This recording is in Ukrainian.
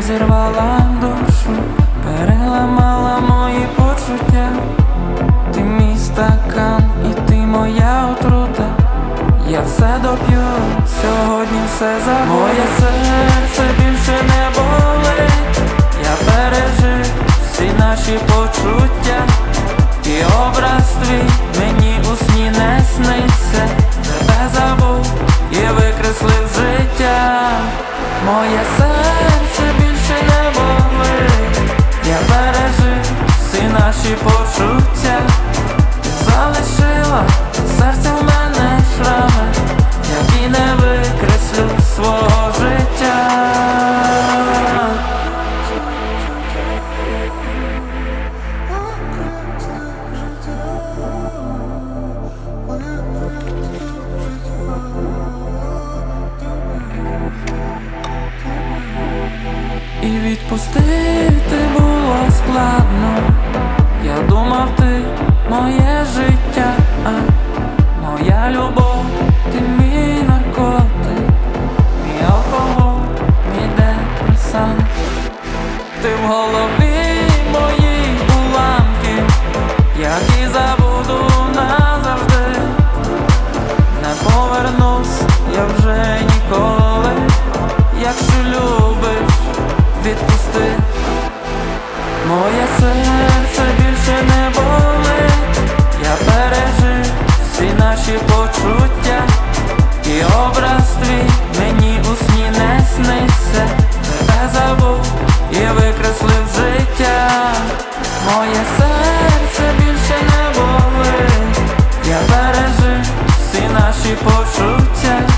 розірвала душу, переламала мої почуття, ти мій стакан і ти моя отрута, я все доп'ю, сьогодні все забуду. Моє серце більше не болить, я пережив всі наші почуття, і образ твій мені у сні не сниться, тебе забув і викреслив життя, моє серце. Наші почуття, залишила серце в мене шрами, які не викреслю свого життя. І відпустити було складно. Моя любов, ти мій наркотик, мій алкоголь, мій депресант. Ти в голові наші почуття,